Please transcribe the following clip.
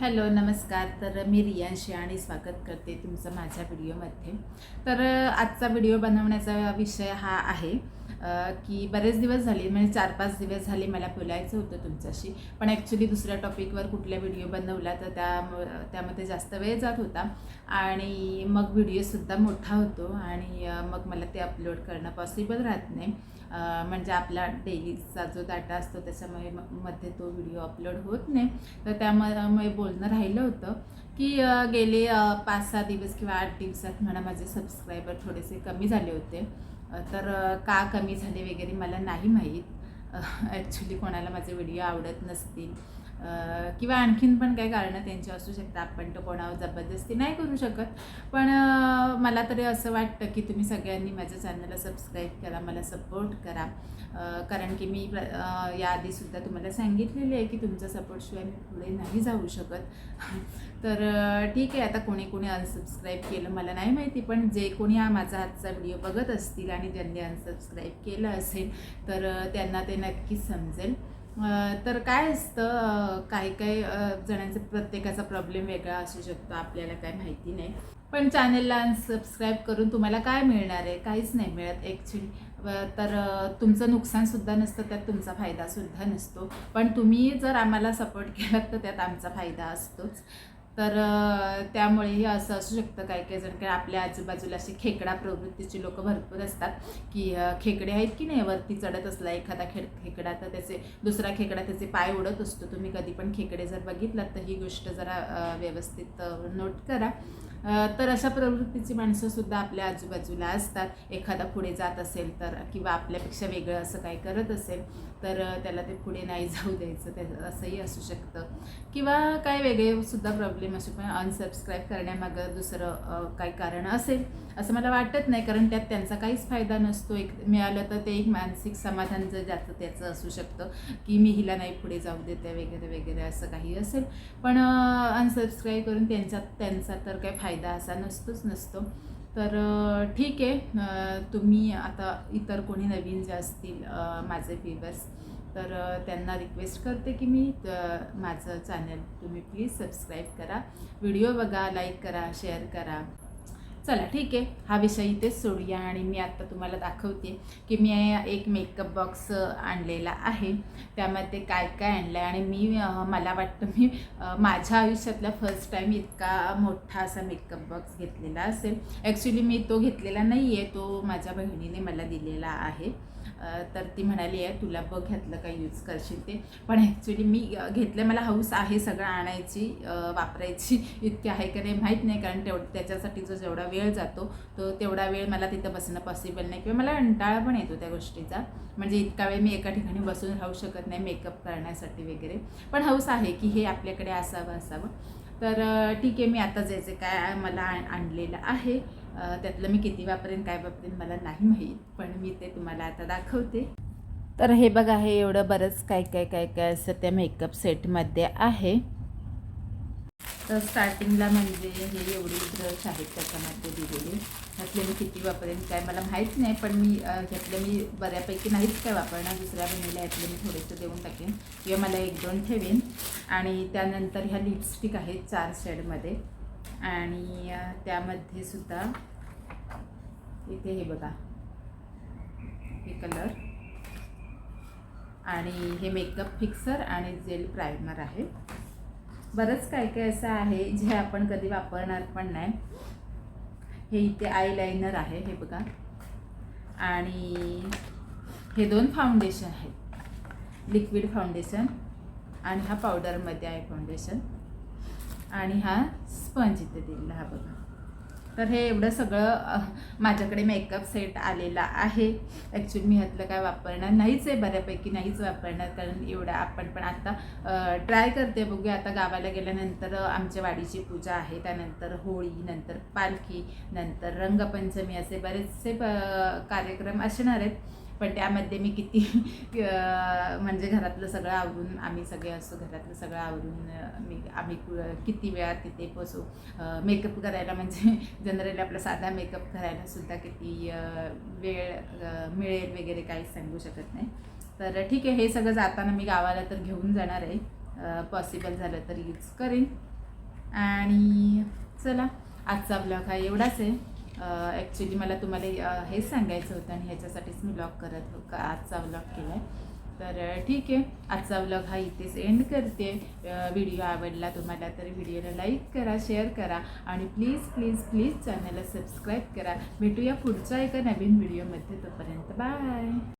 Hello नमस्कार. तर मी रियांशी आणि स्वागत करते तुमचं माझ्या व्हिडिओमध्ये. तर आजचा व्हिडिओ बनवण्याचा विषय हा आहे की बरेच दिवस झाले म्हणजे चार पाच दिवस झाले मला बोलायचं होतं तुमच्याशी. पण ॲक्च्युली दुसऱ्या टॉपिकवर कुठल्या व्हिडिओ बनवला तर त्या त्यामध्ये जास्त वेळ जात होता. आणि मग व्हिडिओसुद्धा मोठा होतो आणि मग मला ते अपलोड करणं पॉसिबल राहत नाही. म्हणजे आपला डेलीचा जो डाटा असतो त्याच्यामुळे म- मध्ये तो व्हिडिओ अपलोड होत नाही. तर त्यामुळे बोलणं राहिलं होतं की गेले पाच सहा दिवस किंवा आठ दिवसात म्हणा माझे सबस्क्रायबर थोडेसे कमी झाले होते. तर का कमी झाले वगैरे मला नाही माहीत. ॲक्च्युली कोणाला माझे व्हिडिओ आवडत नसतील. किंवा आणखीन पण काही कारणं त्यांची असू शकतात. आपण तो कोणावर जबरदस्ती नाही करू शकत. पण मला तरी असं वाटतं की तुम्ही सगळ्यांनी माझ्या चॅनलला सबस्क्राईब करा मला सपोर्ट करा. कारण की मी प्र याआधीसुद्धा तुम्हाला सांगितलेले आहे की तुमचा सपोर्टशिवाय मी पुढे नाही जाऊ शकत. तर ठीक आहे. आता कोणी कोणी अनसबस्क्राईब केलं मला नाही माहिती. पण जे कोणी हा माझा आजचा व्हिडिओ बघत असतील आणि ज्यांनी अनसबस्क्राईब केलं असेल तर त्यांना ते नक्कीच समजेल. तर काय असतं काही काही जणांचा प्रत्येकाचा प्रॉब्लेम वेगळा असू शकतो आपल्याला काय माहिती नाही. पण चॅनेलला अनसबस्क्राईब करून तुम्हाला काय मिळणार आहे? काहीच नाही मिळत ॲक्च्युली तर तुमचं नुकसानसुद्धा नसतं त्यात तुमचा फायदासुद्धा नसतो. पण तुम्ही जर आम्हाला सपोर्ट केलात तर त्यात आमचा फायदा असतोच. तर त्यामुळे हे असं असू शकतं काही काही जण. काय आपल्या आजूबाजूला अशी खेकडा प्रवृत्तीची लोक भरपूर असतात की खेकडे आहेत की नाही? वरती चढत असला एखादा खेड खेकडा तर त्याचे दुसरा खेकडा त्याचे पाय उडत असतो. तुम्ही कधी पण खेकडे जर बघितलात तर ही गोष्ट जरा व्यवस्थित नोट करा. तर अशा प्रवृत्तीची माणसंसुद्धा आपल्या आजूबाजूला असतात. एखादा पुढे जात असेल तर किंवा आपल्यापेक्षा वेगळं असं काही करत असेल तर त्याला ते पुढे नाही जाऊ द्यायचं. त्या असंही असू शकतं. किंवा काय वेगळेसुद्धा प्रॉब्लेम असू पण अनसबस्क्राईब करण्यामागं दुसरं काही कारण असेल असं मला वाटत नाही. कारण त्यात त्यांचा काहीच फायदा नसतो. एक मिळालं तर ते एक मानसिक समाधान जर जातं त्याचं असू शकतं की मी हिला नाही पुढे जाऊ देते वगैरे वगैरे असं काही असेल. पण अनसबस्क्राईब करून त्यांचा त्यांचा तर काही फायदा फायदा असा नसतोच नसतो. तर ठीक आहे. तुम्ही आता इतर कोणी नवीन जे असतील माझे व्ह्युअर्स तर त्यांना रिक्वेस्ट करते की मी माझं चॅनल तुम्ही प्लीज सबस्क्राईब करा. व्हिडिओ बघा लाईक करा शेअर करा. चला ठीक आहे. हा विषय इथेच सोडूया आणि मी आत्ता तुम्हाला दाखवते की मी एक मेकअप बॉक्स आणलेला आहे. त्यामध्ये काय काय आणलं आहे आणि मी मला वाटतं मी माझ्या आयुष्यातला फर्स्ट टाईम इतका मोठा असा मेकअप बॉक्स घेतलेला असेल. ॲक्च्युली मी तो घेतलेला नाही आहे तो माझ्या बहिणीने मला दिलेला आहे. तर ती म्हणाली आहे तुला बघ ह्यातलं का यूज करशील ते. पण ॲक्च्युली मी घेतलं मला हौस आहे सगळं आणायची वापरायची इतकी आहे का नाही माहीत नाही कारण तेव त्याच्यासाठी जो जेवढा वेळ वेळ जातो तो तेवढा वेळ मला तिथं बसणं पॉसिबल नाही किंवा मला कंटाळा पण येतो त्या गोष्टीचा. म्हणजे इतका वेळ मी एका ठिकाणी बसून राहू शकत नाही मेकअप करण्यासाठी वगैरे. पण हौस आहे की हे आपल्याकडे असावं असावं. तर ठीक आहे मी आता जे जे काय मला आण- आणलेलं आहे त्यातलं मी किती वापरेन काय वापरेन मला नाही माहीत पण मी ते तुम्हाला आता दाखवते. तर हे बघा हे एवढं बरंच काय काय काय काय असं त्या मेकअप सेटमध्ये आहे. तर स्टार्टिंगला म्हणजे हे एवढे ब्रश आहेत त्याच्यामध्ये दिलेले. ह्यातले मी किती वापरेन काय मला माहीत नाही पण मी अ, ह्यातले मी बऱ्यापैकी नाहीच काय वापरणार. दुसऱ्या बहिणीला ह्यातले मी थोडेसे देऊन टाकेन. किंवा मला एक दोन ठेवेन. आणि त्यानंतर ह्या लिपस्टिक आहेत चार शेडमध्ये आणि त्यामध्ये सुद्धा इथे हे बघा. हे कलर आणि हे मेकअप फिक्सर आणि जेल प्रायमर आहे. बरंच काय काय असं आहे जे आपण कधी वापरणार पण नाही. हे इथे आयलायनर आहे हे बघा. आणि हे दोन फाउंडेशन आहेत. लिक्विड फाउंडेशन आणि हा पावडरमध्ये आहे फाउंडेशन आणि हा स्पंज इथे दिलेला हा बघा. तर हे एवढं सगळं माझ्याकडे मेकअप सेट आलेला आहे. ॲक्च्युली मी ह्यातलं काय वापरणार नाहीच आहे बऱ्यापैकी नाहीच वापरणार. कारण एवढं आपण पण आता ट्राय करते बघूया. आता गावाला गेल्यानंतर आमच्या वाडीची पूजा आहे. त्यानंतर होळी नंतर पालखी नंतर रंगपंचमी असे बरेचसे प- कार्यक्रम असणार आहेत. पण त्यामध्ये मी किती म्हणजे घरातलं सगळं आवरून आम्ही सगळे असो घरातलं सगळं आवरून मी आम्ही किती वेळात तिथे पोचू मेकअप करायला म्हणजे जनरली आपला साधा मेकअप करायला सुद्धा किती वेळ मिळेल वगैरे काहीच सांगू शकत नाही. तर ठीक आहे हे सगळं जाताना मी गावाला तर घेऊन जाणार आहे. पॉसिबल झालं तर यूज करेन. आणि चला आजचा ब्लॉग हा एवढाच आहे. ॲक्च्युली मला तुम्हाला हे सांगायचं होतं आणि ह्याच्यासाठीच मी ब्लॉग करत हो का आजचा ब्लॉग केला आहे तर ठीक आहे. आजचा ब्लॉग हा इथेच एंड करते. व्हिडिओ आवडला तुम्हाला तर व्हिडिओला लाईक करा शेअर करा आणि प्लीज प्लीज प्लीज चॅनलला सबस्क्राईब करा. भेटूया पुढच्या एका नवीन व्हिडिओमध्ये तोपर्यंत बाय